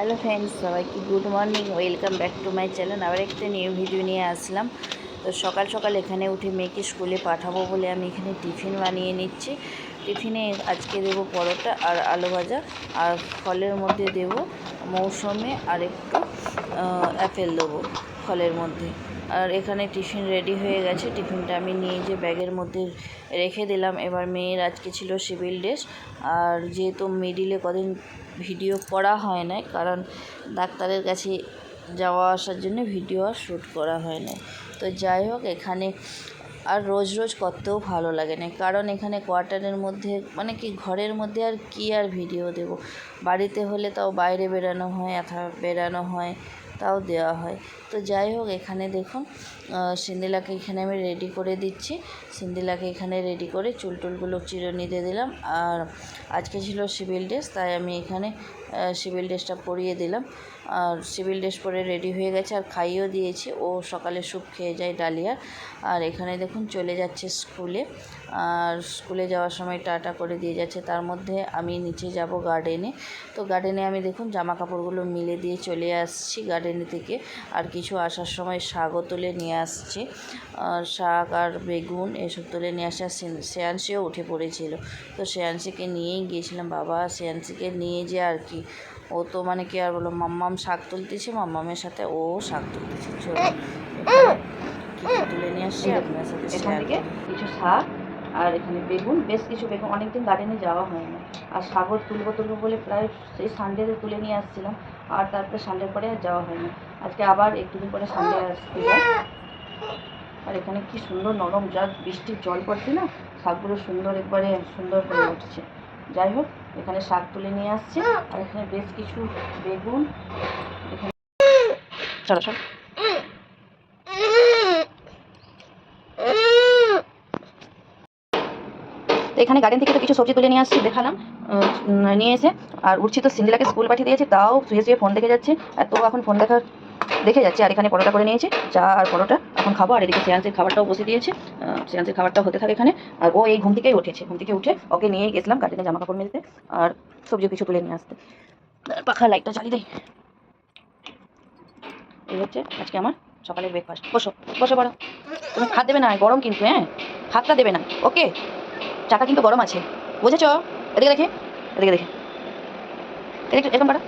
Hello friends, সবাইকে good morning, welcome back to my channel. আবার একটা নিউ ভিডিও নিয়ে আসলাম। তো সকাল সকাল এখানে উঠে মেয়েকে স্কুলে পাঠাবো বলে আমি এখানে টিফিন বানিয়ে নিচ্ছি। টিফিনে আজকে দেবো পরোটা আর আলু ভাজা আর ফলের মধ্যে দেব মৌসুমে আর একটু অ্যাপেল দেবো ফলের মধ্যে। আর এখানে টিফিন রেডি হয়ে গেছে। টিফিনটা আমি নিয়ে যে ব্যাগের মধ্যে রেখে দিলাম। এবার মেয়ের আজকে ছিল সিভিল ড্রেস। আর যেহেতু মিডিলে কদিন ভিডিও করা হয় না কারণ ডাক্তারের কাছে যাওয়া আসার জন্য ভিডিও আর শ্যুট করা হয় না তো যাই হোক, এখানে আর রোজ রোজ করতেও ভালো লাগে না, কারণ এখানে কোয়ার্টারের মধ্যে মানে কি ঘরের মধ্যে আর কি আর ভিডিও দেব? বাড়িতে হলে তাও বাইরে বেরানো হয়, একা বেরানো হয় তাও দেওয়া হয়। তো যাই হোক, এখানে দেখুন সিন্দিলাকে এখানে আমি রেডি করে দিচ্ছি। সিন্দিলাকে এখানে রেডি করে চুল টুলগুলো চিরুনি দিয়ে দিলাম। আর আজকে ছিল সিভিল ড্রেস তাই আমি এখানে সিভিল ড্রেসটা পরিয়ে দিলাম। আর সিভিল ড্রেস পরে রেডি হয়ে গেছে, আর খাইয়েও দিয়েছি। ও সকালে স্যুপ খেয়ে যায় ডালিয়া। আর এখানে দেখুন চলে যাচ্ছে স্কুলে। আর স্কুলে যাওয়ার সময় টাটা করে দিয়ে যাচ্ছে। তার মধ্যে আমি নিচে যাব গার্ডেনে। তো গার্ডেনে আমি দেখুন জামা কাপড়গুলো মিলে দিয়ে চলে আসছি গার্ডেনে থেকে। আর কিছু আসার সময় শাকও তুলে নিয়ে আসছে। শাক আর বেগুন এসব তুলে নিয়ে আসা শ্রেয়াংশীও উঠে পড়েছিল। তো শ্রেয়াংশীকে নিয়েই গিয়েছিলাম। বাবা শ্রেয়াংশীকে নিয়ে যে আর কি ও তো মানে কি আর বলো মাম্মাম শাক তুলতেছে মাম্মামের সাথে ও শাক তুলতেছে কি কি তুলে নিয়ে আসছি? আপনার সাথে এখান থেকে কিছু শাক আর এখানে বেগুন বেশ কিছু বেগুন। অনেকদিন গার্ডেনে যাওয়া হয় না আর সাগর তুলবো তুলবো বলে প্রায় সেই সানডেতে তুলে নিয়ে আসছিলাম। আর তারপরে সানডের পরে আর যাওয়া হয় না আজকে আবার একটু দিন পরে সানডে আসতে আর এখানে কি সুন্দর নরম যা বৃষ্টির জল পড়ছে না? শাকগুলো সুন্দর একবারে সুন্দর হয়ে উঠছে। যাই হোক এখানে শাক তুলে নিয়ে আসছে। আর এখানে বেশ কিছু বেগুন। এখানে চলো চলো। তো এখানে গার্ডেন থেকে তো কিছু সবজি তুলে নিয়ে আসছি দেখালাম। নিয়ে এসে। আর উঠছি তো সিন্দিলাকে স্কুল পাঠিয়ে দিয়েছে তাও শুয়ে শুয়ে ফোন দেখে যাচ্ছে। আর তো এখন ফোন দেখার দেখে যাচ্ছে, আর এখানে পরোটা করে নিয়েছে, চা আর পরোটা। এখন খাব, আর এদিকে সেয়ান্সের খাবারটাও বসে দিয়েছে। সেয়ান্সের খাবারটাও হতে থাকে এখানে। আর ও এই ঘুম থেকেই উঠেছে, ঘুম থেকে উঠে ওকে নিয়েই গেছিলাম গার্ডেনে জামা কাপড় মেলতে, আর সবজি কিছু তুলে নিয়ে আসতে। পাখা লাইটটা চালিয়ে দেয় এই হচ্ছে আজকে আমার সকালের ব্রেকফাস্ট বসো বসো পড়ো। তুমি ভাত দেবে না, গরম কিন্তু হ্যাঁ? ভাতটা দেবে না। ওকে, চাটা কিন্তু গরম আছে। বুঝেছ? এদিকে দেখে এদিকে দেখে। এরকম পারা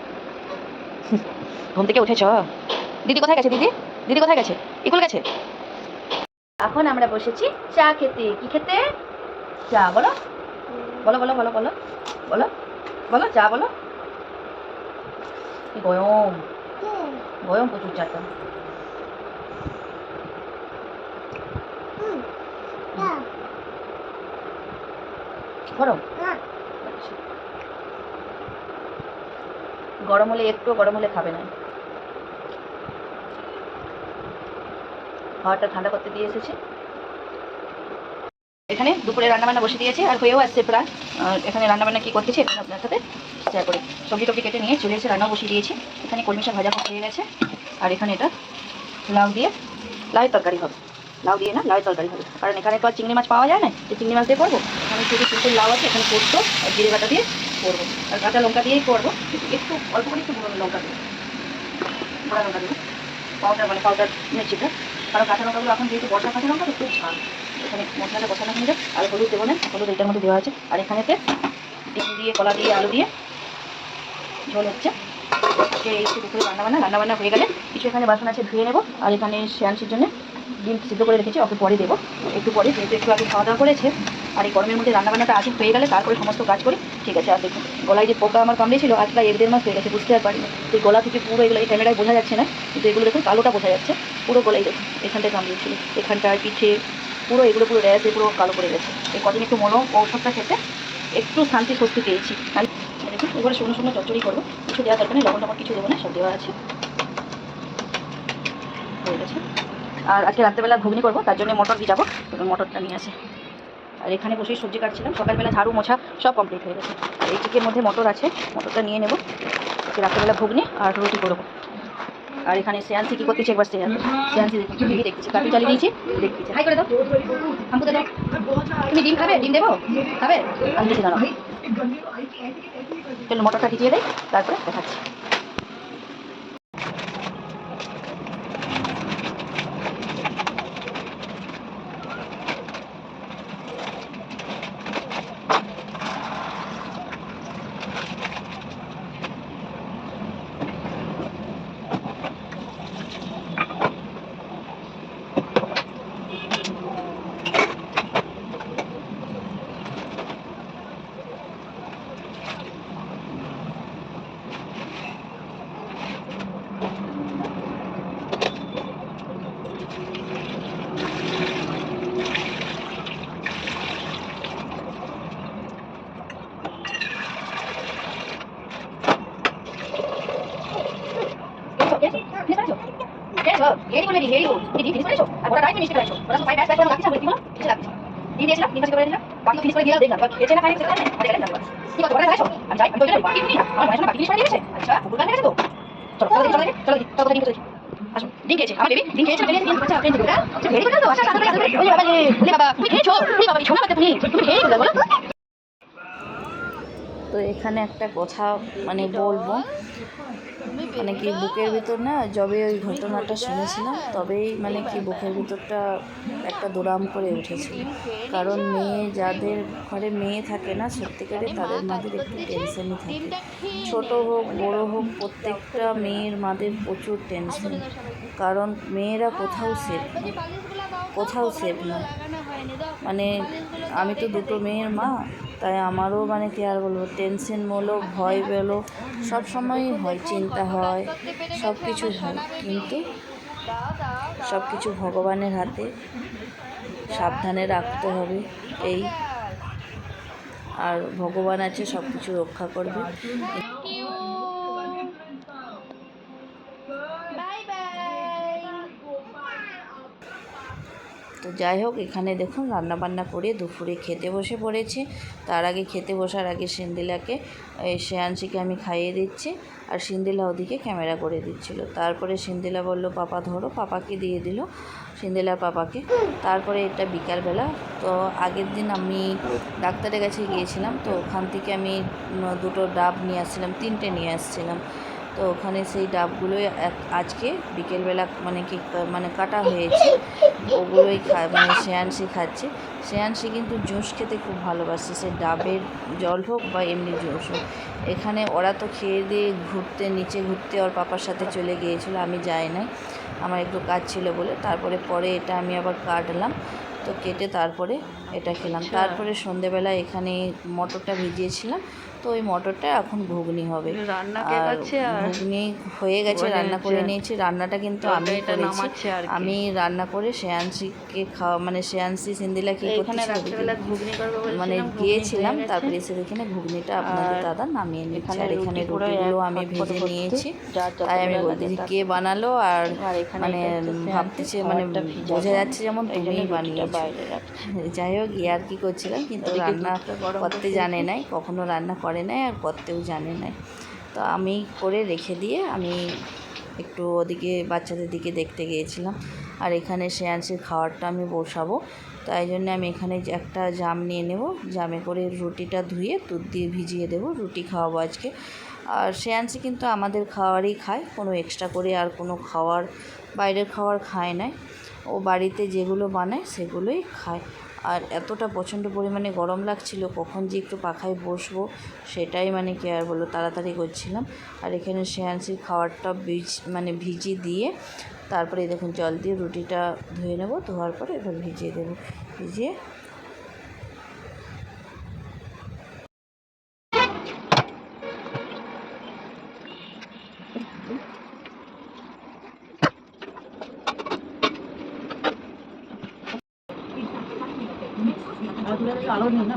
ঘুম থেকে উঠেছ? দিদি কোথায় গেছে, দিদি? দিদি কোথায় গেছে? ইকুল গেছে? এখন আমরা বসেছি চা খেতে। কি খেতে? চা, বলো। বলো বলো বলো বলো। বলো। বলো, চা বলো। গয়ম গয়ম প্রচুর চাটা গরম। গরম হলে একটু গরম হলে খাবে না। খাওয়াটা ঠান্ডা করতে দিয়ে এসেছি। এখানে দুপুরে রান্নাবান্না বসে দিয়েছে, আর হয়েও আসছে প্রায়। এখানে রান্নাবান্না কী করতেছে এখানে আপনার সাথে শেয়ার করি। সবজি টবজি কেটে নিয়ে চলে এসে রান্না বসিয়ে দিয়েছি। এখানে কলমি শাক ভাজা হয়ে গেছে, আর এখানে এটা লাউ দিয়ে লাউয়ের তরকারি হবে। লাউ দিয়ে না লাউয়ের তরকারি হবে। কারণ এখানে তো আর চিংড়ি মাছ পাওয়া যায় না, যে চিংড়ি মাছ দিয়ে করব, এখানে শুধু সিম্পল লাউ আছে, এখানে পোস্ত আর জিরে বাটা দিয়ে করব। আর কাঁচা লঙ্কা দিয়েই করব, একটু অল্প করে একটু লঙ্কা দেবো। লঙ্কা পাউডার মানে পাউডার মির্চিটা কারণ কাঁচা লঙ্কাগুলো এখন যেহেতু বর্ষা, কাঁচা লঙ্কা তো খুব ঝাল। এখানে মশলাটা বসানো হয়ে যায় আর হলুদ দেবো না, হলুদ এটার মধ্যে দেওয়া আছে। আর এখানেতে ডিম দিয়ে, কলা দিয়ে, আলু দিয়ে ঝোল হচ্ছে। আজকে এই দুপুরে রান্নাবান্না রান্নাবান্না হয়ে গেলে কিছু এখানে বাসন আছে, ধুয়ে নেব। আর এখানে শ্যানসির জন্য ডিম সিদ্ধ করে রেখেছি, ওকে পরে দেবো। একটু পরে, যেহেতু একটু আগে খাওয়া দাওয়া করেছে, আর এই গরমের মধ্যে রান্নাবান্নাটা আজকে হয়ে গেলে তারপরে সমস্ত কাজ করি। ঠিক আছে, আর দেখুন, গলায় যে পোকা আমার কামড়েছিল আজ প্রায় এক দেড় মাস হয়ে গেছে বুঝতে আর পারিনি। তো গলা থেকে পুরো এগুলো, এই ক্যামেরায় বোঝা যাচ্ছে না, কিন্তু এগুলো দেখুন কালোটা বোঝা যাচ্ছে। পুরো গলায় দেখুন, এখানটায় কামড়িয়েছিল এখানটায় পিঠে পুরো এগুলো পুরো র্যাশ পুরো কালো করে গেছে। এই কদিন একটু মলম ঔষধটা খেতে একটু শান্তি স্বস্তি পেয়েছি। দেখুন, এবারে শুকনো শুকনো চচ্চড়ি করব। কিছু দেওয়া দরকার নেই, লবণ টবণ কিছু দেবো না, সব দেওয়া আছে। হয়ে গেছে। আর আজকে রাত্রেবেলা ঘুগনি করব, তার জন্য মটর ভিজাবো এবং মটরটা নিয়ে আসে। আর এখানে বসেই সবজি কাটছিলাম, সকালবেলা ঝাড়ু মোছা, সব কমপ্লিট হয়ে গেছে। এই চিকের মধ্যে মটর আছে, মটরটা নিয়ে নেব। রাত্রেবেলা ঘুগনি আর রুটি করব। আর এখানে সেয়ান্সি কি করতেছে? একবার দেখছি টিভি দেখতেছে কার্টুন চালিয়ে দিয়েছি, দেখতেছে। হাই করে দাও। আমি দাও। তুমি ডিম খাবে? ডিম দেবো? খাবে? আমি দাঁড়াও। চলো, মটরটা ভিজিয়ে দেয় তারপরে দেখাচ্ছি খেয়েছো খেয়েছো ভেরি গুড ভেরি দিদি ফিনিশ করেছ আর ওটা রাইট মিষ্টি করেছ ওটা সব ফাইভ ব্যাচ করে রাখিস আমরা কি হলো কিছু রাখিস ডিম দিয়েছিলাম ডিম ভাজি করে দিলাম বাকি ফিনিশ করে দিলাম দেখলাম এবার খেয়েছে না খাইনি সেটা আর এখানে জানতে কি কথা বলে খাইছো আমি যাই আমি তো জানি বাকি ফিনিশ আমার মনে হয় বাকি ফিনিশ করে দিয়েছে আচ্ছা ফুল গান গেছে তো চলো চলো চলো চলো চলো চলো চলো আসুন ডিম খেয়েছে আমার বেবি ডিম খেয়েছে বেরিয়েছে কিন্তু বাচ্চা ফ্রেন্ড দিবে ভেরি গুড তো আচ্ছা আচ্ছা ওই বাবা রে বাবা তুমি খেয়েছো ওরে বাবা ছোনা বাচ্চা তুমি তুমি খেয়েছো বলো তো এখানে একটা কথা মানে বলব। মানে কি বুকের ভিতর না, যবে ওই ঘটনাটা শুনেছিলাম, তবেই মানে কি বুকের ভিতরটা একটা দোরাম করে উঠেছিল। কারণ মেয়ে যাদের ঘরে মেয়ে থাকে না, সত্যিকারে তাদের মাদের একটু টেনশনই থাকে। ছোট হোক, বড় হোক, প্রত্যেকটা মেয়ের মাদের প্রচুর টেনশন কারণ মেয়েরা কোথাও সেফ কোথাও সেফ না। মানে আমি তো দুটো মেয়ের মা তাই আমারও মানে কি আর বলব টেনশন বলো, ভয় বলো, সব সময়ই হয়, চিন্তা হয়, সব কিছু হয়। কিন্তু সব কিছু ভগবানের হাতে, সাবধানে রাখতে হবে এই। আর ভগবান আছে, সব কিছু রক্ষা করবে। তো যাই হোক, এখানে দেখুন রান্না বান্না করে দুপুরে খেতে বসে পড়েছে। তার আগে খেতে বসার আগে সিন্দিলাকে শ্রেয়াংশীকে আমি খাইয়ে দিচ্ছি আর সিন্দিলা ওদিকে ক্যামেরা করে দিচ্ছিল। তারপরে সিন্দিলা বলল, পাপা, ধরো, পাপাকে দিয়ে দিল। সিন্দিলার পাপাকে। তারপরে এটা বিকালবেলা। তো আগের দিন আমি ডাক্তারের কাছে গিয়েছিলাম। তো ওখান থেকে আমি দুটো ডাব নিয়ে আসছিলাম, তিনটে নিয়ে আসছিলাম। তো ওখানে সেই ডাবগুলোই আজকে বিকেলবেলা মানে কি মানে কাটা হয়েছে। ওগুলোই খা মানে শ্রেয়াংশী খাচ্ছে। শ্রেয়াংশী কিন্তু জুস খেতে খুব ভালোবাসে। সে ডাবের জল হোক বা এমনি জুস হোক। এখানে ওরা তো খেয়ে দিয়ে ঘুরতে, নিচে ঘুরতে ওর পাপার সাথে চলে গিয়েছিল, আমি যাই নাই। আমার একটু কাজ ছিল বলে। তারপরে পরে এটা আমি আবার কাটলাম। তো কেটে তারপরে এটা খেলাম। তারপরে সন্ধেবেলা এখানে মটরটা ভিজিয়েছিলাম। তো ওই মটরটা এখন ঘুগনি হবে। রান্না আর ঘুগনি হয়ে গেছে রান্না করে নিয়েছি। রান্নাটা কিন্তু আমি করেছি। আমি রান্না করে শ্রেয়াংশীকে খাওয়া মানে শ্রেয়াংশী সিন্দিলা কি মানে গিয়েছিলাম তারপরে এসে এখানে ঘুগনিটা আপনাদের দাদা নামিয়ে নিচ্ছে। আর এখানে রুটি রুটিগুলো আমি ভেজে নিয়েছি। তাই আমি বলতেছি কে বানালো? আর মানে ভাবতেছে মানে বোঝা যাচ্ছে যেমন তুমিই বানিয়েছো। বাইরে যাই হোক ইয়ার কি করছিলাম কিন্তু রান্না করতে জানে নাই কখনো রান্না করে নাই আর করতেও জানে নাই। তো আমি করে রেখে দিয়ে আমি একটু ওদিকে বাচ্চাদের দিকে দেখতে গিয়েছিলাম। আর এখানে শ্রেয়াংশীর খাবারটা আমি বসাবো। তাই জন্য আমি এখানে একটা জাম নিয়ে নেব জামে করে রুটিটা ধুয়ে দুধ দিয়ে ভিজিয়ে দেবো রুটি খাওয়াবো আজকে। আর শ্রেয়াংশী কিন্তু আমাদের খাওয়ারই খায় কোনো এক্সট্রা করে আর কোনো খাওয়ার বাইরের খাওয়ার খায় না ও বাড়িতে যেগুলো বানায় সেগুলোই খায়। আর এতটা প্রচণ্ড পরিমাণে গরম লাগছিল, কখন যে একটু পাখায় বসবো সেটাই মানে কি আর বলো তাড়াতাড়ি করছিলাম। আর এখানে শ্রেয়াংশীর খাবারটা ভিজ মানে ভিজিয়ে দিয়ে তারপরে দেখুন জল দিয়ে রুটিটা ধুয়ে নেব, ধোয়ার পরে এবার ভিজিয়ে দেবো। ভিজিয়ে না?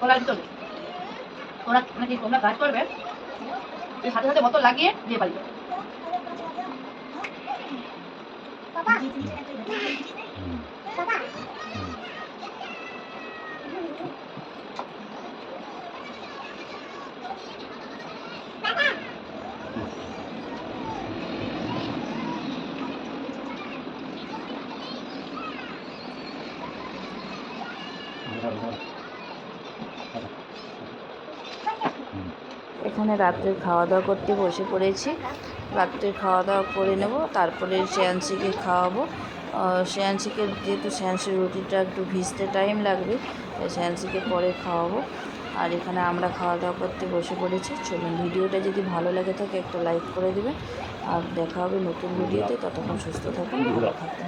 তোলা চলে নাকি তোমরা কাজ করবে? সাথে সাথে বোতল লাগিয়ে দিয়ে পারবে এখানে রাত্রের খাওয়া দাওয়া করতে বসে পড়েছি। রাত্রের খাওয়া দাওয়া করে নেব, তারপরে শ্রেয়াংশীকে খাওয়াবো। শ্রেয়াংশীকে যেহেতু শ্রেয়াংশীর রুটিটা একটু ভিজতে টাইম লাগবে, তাই শ্রেয়াংশীকে পরে খাওয়াবো। আর এখানে আমরা খাওয়া দাওয়া করতে বসে পড়েছি। চলুন, ভিডিওটা যদি ভালো লাগে থাকে, একটা লাইক করে দেবেন। আর দেখা হবে নতুন ভিডিওতে। ততক্ষণ সুস্থ থাকুন, ভালো থাকুন।